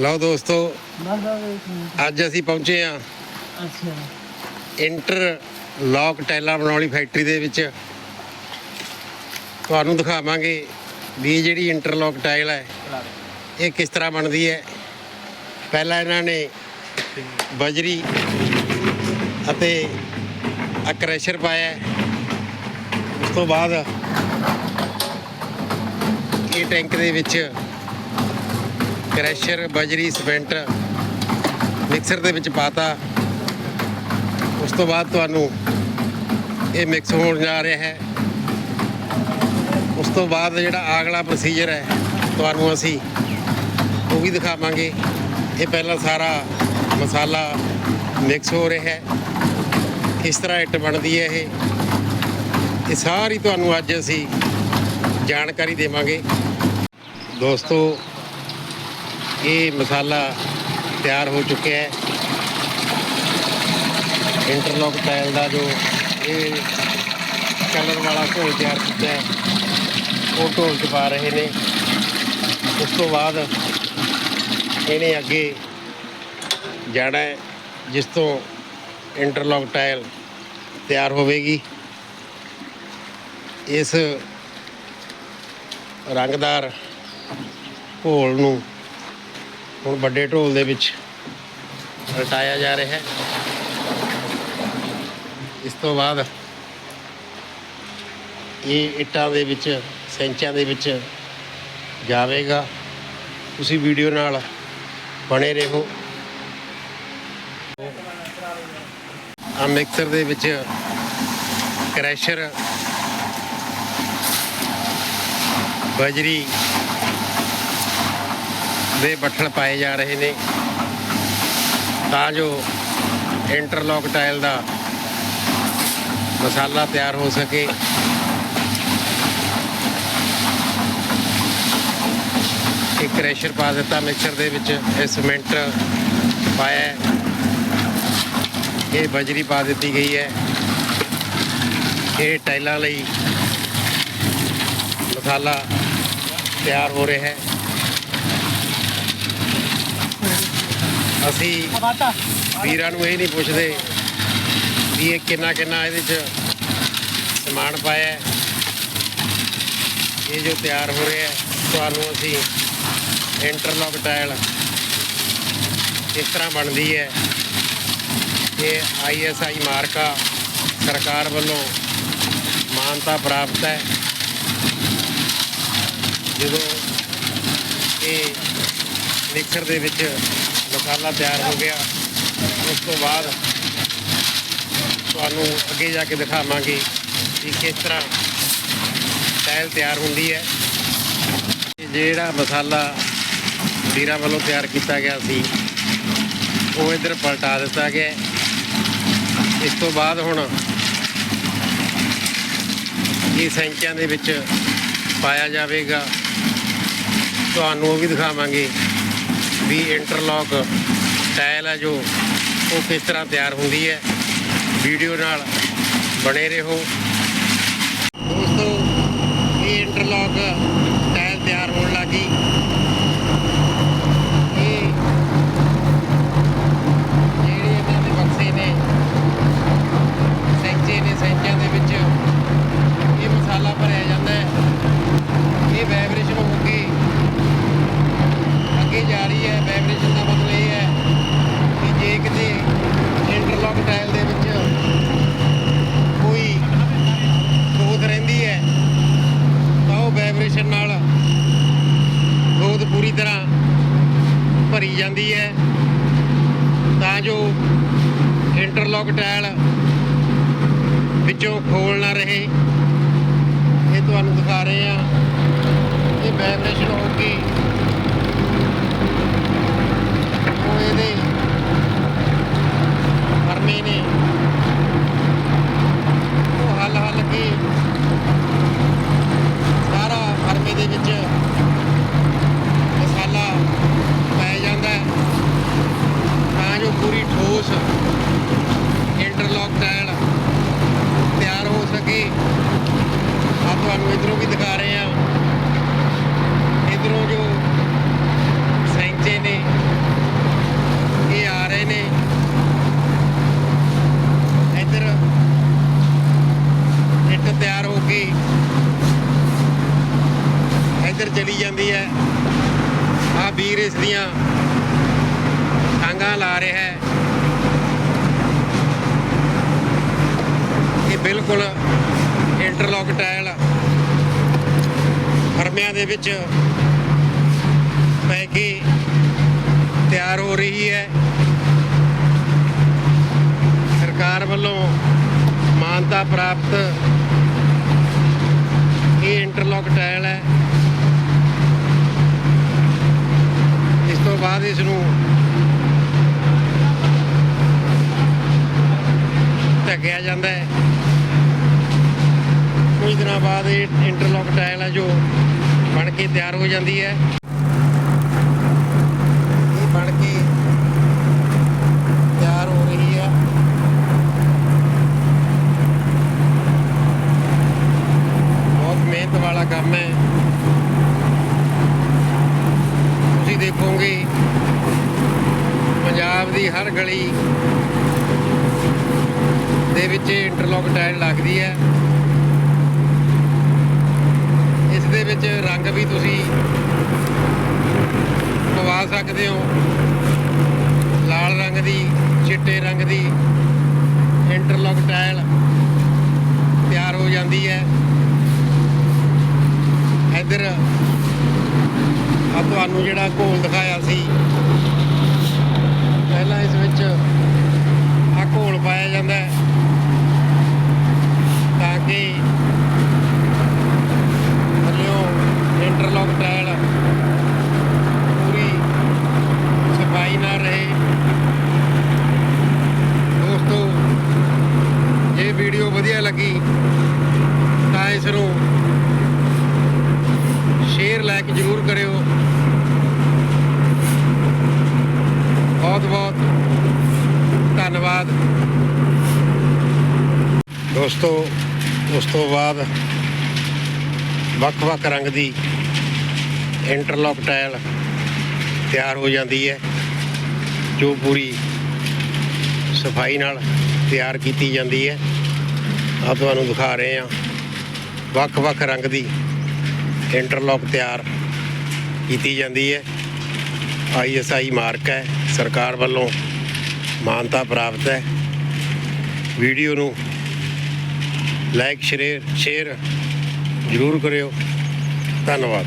ਲਓ ਦੋਸਤੋ ਅੱਜ ਅਸੀਂ ਪਹੁੰਚੇ ਆ ਅੱਛਾ। ਇੰਟਰ ਲੌਕ ਟੈਲਾਂ ਬਣਾਉਣ ਵਾਲੀ ਫੈਕਟਰੀ ਦੇ ਵਿੱਚ। ਤੁਹਾਨੂੰ ਦਿਖਾਵਾਂਗੇ ਵੀ ਜਿਹੜੀ ਇੰਟਰਲੌਕ ਟਾਈਲ ਹੈ ਇਹ ਕਿਸ ਤਰ੍ਹਾਂ ਬਣਦੀ ਹੈ। ਪਹਿਲਾਂ ਇਹਨਾਂ ਨੇ ਬਜਰੀ ਅਤੇ ਆ ਕ੍ਰੈਸ਼ਰ ਪਾਇਆ। ਉਸ ਤੋਂ ਬਾਅਦ ਇਹ ਟੈਂਕ ਦੇ ਵਿੱਚ ਕ੍ਰੈਸ਼ਰ, ਬਜਰੀ ਸਿਮੈਂਟ ਮਿਕਸਰ ਦੇ ਵਿੱਚ ਪਾਤਾ। ਉਸ ਤੋਂ ਬਾਅਦ ਤੁਹਾਨੂੰ ਇਹ ਮਿਕਸ ਹੋਣ ਜਾ ਰਿਹਾ ਹੈ। ਉਸ ਤੋਂ ਬਾਅਦ ਜਿਹੜਾ ਅਗਲਾ ਪ੍ਰੋਸੀਜਰ ਹੈ, ਤੁਹਾਨੂੰ ਅਸੀਂ ਉਹ ਵੀ ਦਿਖਾਵਾਂਗੇ। ਇਹ ਪਹਿਲਾਂ ਸਾਰਾ ਮਸਾਲਾ ਮਿਕਸ ਹੋ ਰਿਹਾ ਹੈ। ਕਿਸ ਤਰ੍ਹਾਂ ਇੱਟ ਬਣਦੀ ਹੈ ਇਹ? ਇਹ ਸਾਰੀ ਤੁਹਾਨੂੰ ਅੱਜ ਅਸੀਂ ਜਾਣਕਾਰੀ ਦੇਵਾਂਗੇ। ਦੋਸਤੋ ਇਹ ਮਸਾਲਾ ਤਿਆਰ ਹੋ ਚੁੱਕਿਆ ਹੈ। ਇੰਟਰਲੌਕ ਟਾਇਲ ਦਾ ਜੋ ਇਹ ਕਲਰ ਵਾਲਾ ਘੋਲ ਤਿਆਰ ਕੀਤਾ ਹੈ, ਉਹ ਢੋਲ 'ਚ ਪਾ ਰਹੇ ਨੇ। ਉਸ ਤੋਂ ਬਾਅਦ ਇਹਨੇ ਅੱਗੇ ਜਾਣਾ ਹੈ, ਜਿਸ ਤੋਂ ਇੰਟਰਲੌਕ ਟਾਇਲ ਤਿਆਰ ਹੋਵੇਗੀ। ਇਸ ਰੰਗਦਾਰ ਘੋਲ ਨੂੰ ਹੁਣ ਵੱਡੇ ਢੋਲ ਦੇ ਵਿੱਚ ਰਟਾਇਆ ਜਾ ਰਿਹਾ ਹੈ। ਇਸ ਤੋਂ ਬਾਅਦ ਇਹ ਇੱਟਾਂ ਦੇ ਵਿੱਚ, ਸੈਂਚਾਂ ਦੇ ਵਿੱਚ ਜਾਵੇਗਾ। ਤੁਸੀਂ ਵੀਡੀਓ ਨਾਲ ਬਣੇ ਰਹੋ। ਆ ਮਿਕਸਰ ਦੇ ਵਿੱਚ ਕ੍ਰੈਸ਼ਰ, ਬਜਰੀ ਦੇ ਬੱਠਲ ਪਾਏ ਜਾ ਰਹੇ ਨੇ। ਤਾਂ ਜੋ ਇੰਟਰਲੌਕ ਟਾਇਲ ਦਾ ਮਸਾਲਾ ਤਿਆਰ ਹੋ ਸਕੇ। ਇੱਕ ਕ੍ਰੈਸ਼ਰ ਪਾ ਦਿੱਤਾ, ਮਿਕਸਰ ਦੇ ਵਿੱਚ ਇਹ ਸੀਮੈਂਟ ਪਾਇਆ ਇਹ ਬਜਰੀ ਪਾ ਦਿੱਤੀ ਗਈ ਹੈ। ਇਹ ਟਾਈਲਾਂ ਲਈ ਮਸਾਲਾ ਤਿਆਰ ਹੋ ਰਿਹਾ ਹੈ। ਅਸੀਂ ਵੀਰਾਂ ਨੂੰ ਇਹ ਨਹੀਂ ਪੁੱਛਦੇ ਵੀ ਇਹ ਕਿੰਨਾ ਕਿੰਨਾ ਇਹਦੇ ਚ ਸਮਾਨ ਪਾਇਆ ਇਹ ਜੋ ਤਿਆਰ ਹੋ ਰਿਹਾ ਤੁਹਾਨੂੰ ਅਸੀਂ ਇੰਟਰਲੌਕ ਟਾਇਲ ਕਿਸ ਤਰ੍ਹਾਂ ਬਣਦੀ ਹੈ ਇਹ ਆਈਐਸਆਈ ਮਾਰਕਾ ਸਰਕਾਰ ਵੱਲੋਂ ਮਾਨਤਾ ਪ੍ਰਾਪਤ ਹੈ। ਜਦੋਂ ਇਹ ਮਿਕਸਰ ਦੇ ਵਿੱਚ ਮਸਾਲਾ ਤਿਆਰ ਹੋ ਗਿਆ। ਉਸ ਤੋਂ ਬਾਅਦ ਤੁਹਾਨੂੰ ਅੱਗੇ ਜਾ ਕੇ ਦਿਖਾਵਾਂਗੇ ਕਿ ਕਿਸ ਤਰ੍ਹਾਂ ਟਾਇਲ ਤਿਆਰ ਹੁੰਦੀ ਹੈ। ਜਿਹੜਾ ਮਸਾਲਾ ਵੀਰਾਂ ਵੱਲੋਂ ਤਿਆਰ ਕੀਤਾ ਗਿਆ ਸੀ, ਉਹ ਇਧਰ ਪਲਟਾ ਦਿੱਤਾ ਗਿਆ ਇਸ ਤੋਂ ਬਾਅਦ ਹੁਣ ਇਹ ਸੈਂਚਾਂ ਦੇ ਵਿੱਚ ਪਾਇਆ ਜਾਵੇਗਾ। ਤੁਹਾਨੂੰ ਉਹ ਵੀ ਦਿਖਾਵਾਂਗੇ। ਵੀ ਇੰਟਰਲੌਕ ਟਾਇਲ ਹੈ ਜੋ, ਉਹ ਕਿਸ ਤਰ੍ਹਾਂ ਤਿਆਰ ਹੁੰਦੀ ਹੈ, ਵੀਡੀਓ ਨਾਲ ਬਣੇ ਰਹੋ। ਦੋਸਤੋ, ਇਹ ਇੰਟਰਲੌਕ ਟਾਇਲ ਤਿਆਰ ਹੋਣ ਲੱਗੀ। ਭਰੀ ਜਾਂਦੀ ਹੈ। ਤਾਂ ਜੋ ਇੰਟਰਲੌਕ ਟਾਇਲ ਵਿੱਚੋਂ ਖੋਲ ਨਾ ਰਹੇ। ਇਹ ਤੁਹਾਨੂੰ ਦਿਖਾ ਰਹੇ ਆ ਇਹ ਵਾਈਬ੍ਰੇਸ਼ਨ ਹੋ ਕੇ ਉਹ ਇਹਦੇ ਫਰਮੇ ਨੇ ਉਹ ਹੱਲ ਹੱਲ ਕੇ ਸਾਰਾ ਫਰਮੇ ਦੇ ਵਿੱਚ ਮਸਾਲਾ ਪੈ ਜਾਂਦਾ ਹੈ ਤਾਂ ਜੋ ਪੂਰੀ ਠੋਸ ਇੰਟਰਲੌਕ ਟਾਇਲ ਤਿਆਰ ਹੋ ਸਕੇ ਆ ਤੁਹਾਨੂੰ ਇਧਰੋਂ ਵੀ ਦਿਖਾ ਰਹੇ ਆ ਇਧਰੋਂ ਜੋ ਚਲੀ ਜਾਂਦੀ ਹੈ। ਆ ਵੀਰ ਇਸ ਦੀਆਂ ਟਾਂਗਾਂ ਲਾ ਰਿਹਾ ਹੈ। ਇਹ ਬਿਲਕੁਲ ਇੰਟਰਲੌਕ ਟਾਇਲ ਫਰਮਿਆਂ ਦੇ ਵਿੱਚ ਪੈ ਕੇ ਤਿਆਰ ਹੋ ਰਹੀ ਹੈ। ਸਰਕਾਰ ਵੱਲੋਂ ਮਾਨਤਾ ਪ੍ਰਾਪਤ ਇਹ ਇੰਟਰਲੌਕ ਟਾਇਲ ਹੈ ਇਸ ਤੋਂ ਬਾਅਦ ਇਸ ਨੂੰ ਢੱਕਿਆ ਜਾਂਦਾ ਹੈ। ਕੁਝ ਦਿਨਾਂ ਬਾਅਦ ਇਹ ਇੰਟਰਲੌਕ ਟਾਇਲ ਹੈ ਜੋ ਬਣ ਕੇ ਤਿਆਰ ਹੋ ਜਾਂਦੀ ਹੈ ਇਹ ਬਣ ਕੇ ਤਿਆਰ ਹੋ ਰਹੀ ਹੈ ਬਹੁਤ ਮਿਹਨਤ ਵਾਲਾ ਕੰਮ ਹੈ ਤੁਸੀਂ ਦੇਖੋਗੇ। ਪੰਜਾਬ ਦੀ ਹਰ ਗਲੀ ਦੇ ਵਿੱਚ ਇੰਟਰਲੌਕ ਟਾਇਲ ਲੱਗਦੀ ਹੈ। ਇਸ ਦੇ ਵਿੱਚ ਰੰਗ ਵੀ ਤੁਸੀਂ ਪਵਾ ਸਕਦੇ ਹੋ ਲਾਲ ਰੰਗ ਦੀ ਚਿੱਟੇ ਰੰਗ ਦੀ ਇੰਟਰਲੌਕ ਟਾਇਲ ਤਿਆਰ ਹੋ ਜਾਂਦੀ ਹੈ ਇੱਧਰ ਆ ਤੁਹਾਨੂੰ ਜਿਹੜਾ ਘੋਲ ਦਿਖਾਇਆ ਸੀ। ਪਹਿਲਾਂ ਇਸ ਵਿੱਚ ਆ ਘੋਲ ਪਾਇਆ ਜਾਂਦਾ ਹੈ। ਤਾਂ ਕਿ ਥੱਲਿਓਂ ਇੰਟਰਲੌਕ ਟਾਇਲ ਪੂਰੀ ਸਫ਼ਾਈ ਨਾਲ ਰਹੇ ਦੋਸਤੋ ਇਹ ਵੀਡੀਓ ਵਧੀਆ ਲੱਗੀ ਤਾਂ ਇਸ ਨੂੰ ਸ਼ੇਅਰ ਲਾਈਕ ਜ਼ਰੂਰ ਕਰਿਓ ਬਹੁਤ ਧੰਨਵਾਦ। ਦੋਸਤੋ, ਉਸ ਤੋਂ ਬਾਅਦ ਵੱਖ-ਵੱਖ ਰੰਗ ਦੀ ਇੰਟਰਲੌਕ ਟਾਇਲ ਤਿਆਰ ਹੋ ਜਾਂਦੀ ਹੈ, ਜੋ ਪੂਰੀ ਸਫ਼ਾਈ ਨਾਲ ਤਿਆਰ ਕੀਤੀ ਜਾਂਦੀ ਹੈ। ਆ ਤੁਹਾਨੂੰ ਦਿਖਾ ਰਹੇ ਹਾਂ। ਵੱਖ-ਵੱਖ ਰੰਗ ਦੀ ਇੰਟਰਲੌਕ ਤਿਆਰ ਕੀਤੀ ਜਾਂਦੀ ਹੈ। ਆਈਐਸਆਈ ਮਾਰਕ ਹੈ, ਸਰਕਾਰ ਵੱਲੋਂ ਮਾਨਤਾ ਪ੍ਰਾਪਤ ਹੈ। ਵੀਡੀਓ ਨੂੰ ਲਾਈਕ, ਸ਼ੇਅਰ ਸ਼ੇਅਰ ਜ਼ਰੂਰ ਕਰਿਓ। ਧੰਨਵਾਦ।